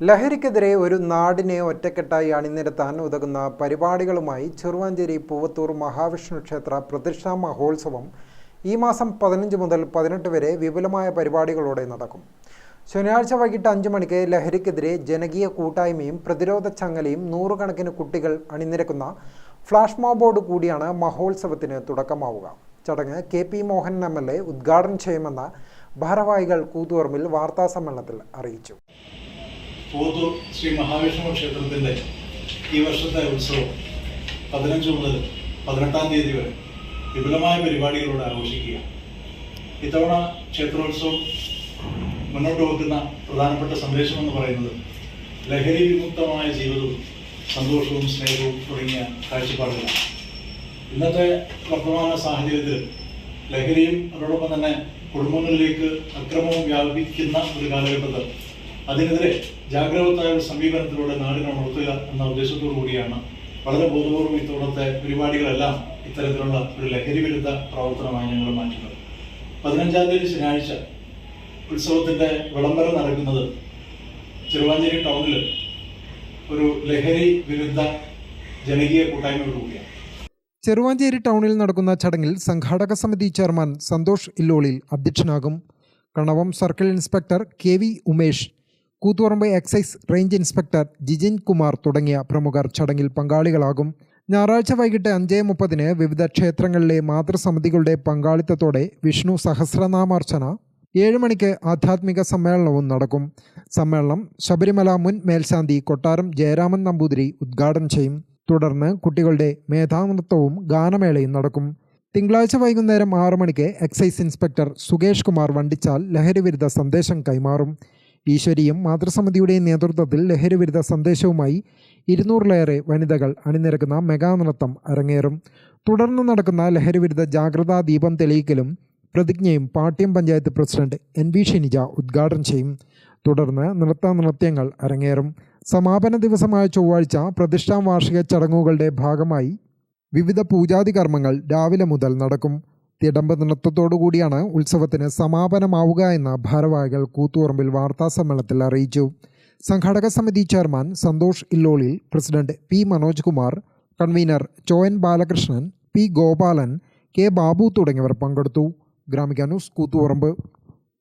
ലഹരിക്കെതിരെ ഒരു നാടിനെ ഒറ്റക്കെട്ടായി അണിനിരത്താൻ ഉതകുന്ന പരിപാടികളുമായി ചെറുവാഞ്ചേരി പൂവത്തൂർ മഹാവിഷ്ണു ക്ഷേത്ര പ്രതിഷ്ഠാ മഹോത്സവം ഈ മാസം പതിനഞ്ച് മുതൽ പതിനെട്ട് വരെ വിപുലമായ പരിപാടികളോടെ നടക്കും. ശനിയാഴ്ച വൈകിട്ട് അഞ്ച് മണിക്ക് ലഹരിക്കെതിരെ ജനകീയ കൂട്ടായ്മയും പ്രതിരോധ ചങ്ങലയും നൂറുകണക്കിന് കുട്ടികൾ അണിനിരക്കുന്ന ഫ്ലാഷ് മോബോർഡ് കൂടിയാണ് മഹോത്സവത്തിന് തുടക്കമാവുക. ചടങ്ങ് K P Mohan M L A ഉദ്ഘാടനം ചെയ്യുമെന്ന് ഭാരവാഹികൾ കൂത്തുപറമ്പിൽ വാർത്താസമ്മേളനത്തിൽ അറിയിച്ചു. പൂത്തൂർ ശ്രീ മഹാവിഷ്ണു ക്ഷേത്രത്തിന്റെ ഈ വർഷത്തെ ഉത്സവം പതിനഞ്ച് മുതൽ പതിനെട്ടാം തീയതി വരെ വിപുലമായ പരിപാടികളോടെ ആഘോഷിക്കുക. ഇത്തവണ ക്ഷേത്രോത്സവം മുന്നോട്ട് വെക്കുന്ന പ്രധാനപ്പെട്ട സന്ദേശം എന്ന് പറയുന്നത് ലഹരി വിമുക്തമായ ജീവിതവും സന്തോഷവും സ്നേഹവും തുടങ്ങിയ കാഴ്ചപ്പാടുകളാണ്. ഇന്നത്തെ വർത്തമാന സാഹചര്യത്തിൽ ലഹരിയും അതോടൊപ്പം തന്നെ കുടുംബങ്ങളിലേക്ക് അക്രമവും വ്യാപിക്കുന്ന ഒരു കാലഘട്ടത്തിൽ അതിനെതിരെ ജാഗ്രവത്തായ ഒരു സമീപനത്തിലൂടെ നാടിനെ ഉണർത്തുക എന്ന ഉദ്ദേശത്തോടു കൂടിയാണ് വളരെ ബോധപൂർവം ഇത്തവണത്തെ പരിപാടികളെല്ലാം ഇത്തരത്തിലുള്ള ഒരു ലഹരി വിരുദ്ധ പ്രവർത്തനമായി ഞങ്ങൾ മാറ്റുന്നത് പതിനഞ്ചാം തീയതി ശനിയാഴ്ച ഉത്സവത്തിന്റെ വിളംബരം നടക്കുന്നത് ചെറുവാഞ്ചേരി ടൗണിൽ ഒരു ലഹരി വിരുദ്ധ ജനകീയ കൂട്ടായ്മയോടുകൂടിയാണ് ചെറുവാഞ്ചേരി ടൗണിൽ നടക്കുന്ന ചടങ്ങിൽ സംഘാടക സമിതി chairman Santhosh ഇല്ലോളിൽ അധ്യക്ഷനാകും. Kannavam circle inspector K V Umesh Koothuparamba excise range inspector Jijin Kumar തുടങ്ങിയ പ്രമുഖർ ചടങ്ങിൽ പങ്കാളികളാകും. ഞായറാഴ്ച വൈകിട്ട് അഞ്ച് മുപ്പതിന് വിവിധ ക്ഷേത്രങ്ങളിലെ മാതൃസമിതികളുടെ പങ്കാളിത്തത്തോടെ വിഷ്ണു സഹസ്രനാമാർച്ചന ഏഴ് മണിക്ക് ആധ്യാത്മിക സമ്മേളനവും നടക്കും. സമ്മേളനം ശബരിമല മുൻ മേൽശാന്തി കൊട്ടാരം ജയരാമൻ നമ്പൂതിരി ഉദ്ഘാടനം ചെയ്യും. തുടർന്ന് കുട്ടികളുടെ മേധാനൃത്തവും ഗാനമേളയും നടക്കും. തിങ്കളാഴ്ച വൈകുന്നേരം ആറു മണിക്ക് എക്സൈസ് ഇൻസ്പെക്ടർ സുകേഷ് കുമാർ വണ്ടിച്ചാൽ ലഹരിവിരുദ്ധ സന്ദേശം കൈമാറും. ഈശ്വരിയും മാതൃസമിതിയുടെയും നേതൃത്വത്തിൽ ലഹരിവിരുദ്ധ സന്ദേശവുമായി ഇരുന്നൂറിലേറെ വനിതകൾ അണിനിരക്കുന്ന മെഗാ നൃത്തം അരങ്ങേറും. തുടർന്ന് നടക്കുന്ന ലഹരിവിരുദ്ധ ജാഗ്രതാ ദീപം തെളിയിക്കലും പ്രതിജ്ഞയും Pattiam panchayat president N V Shinija ഉദ്ഘാടനം ചെയ്യും. തുടർന്ന് നൃത്ത നൃത്യങ്ങൾ അരങ്ങേറും. സമാപന ദിവസമായ ചൊവ്വാഴ്ച പ്രതിഷ്ഠാ വാർഷിക ചടങ്ങുകളുടെ ഭാഗമായി വിവിധ പൂജാതി കർമ്മങ്ങൾ രാവിലെ മുതൽ നടക്കും. തിടമ്പ് നൃത്തത്തോടുകൂടിയാണ് ഉത്സവത്തിന് സമാപനമാവുക എന്ന ഭാരവാഹികൾ കൂത്തുപറമ്പിൽ വാർത്താസമ്മേളനത്തിൽ അറിയിച്ചു. സംഘാടക സമിതി chairman Santhosh Illolil president P Manoj Kumar convener Choyan Balakrishnan P Gopalan K Babu തുടങ്ങിയവർ പങ്കെടുത്തു. ഗ്രാമിക ന്യൂസ് കൂത്തുപറമ്പ്.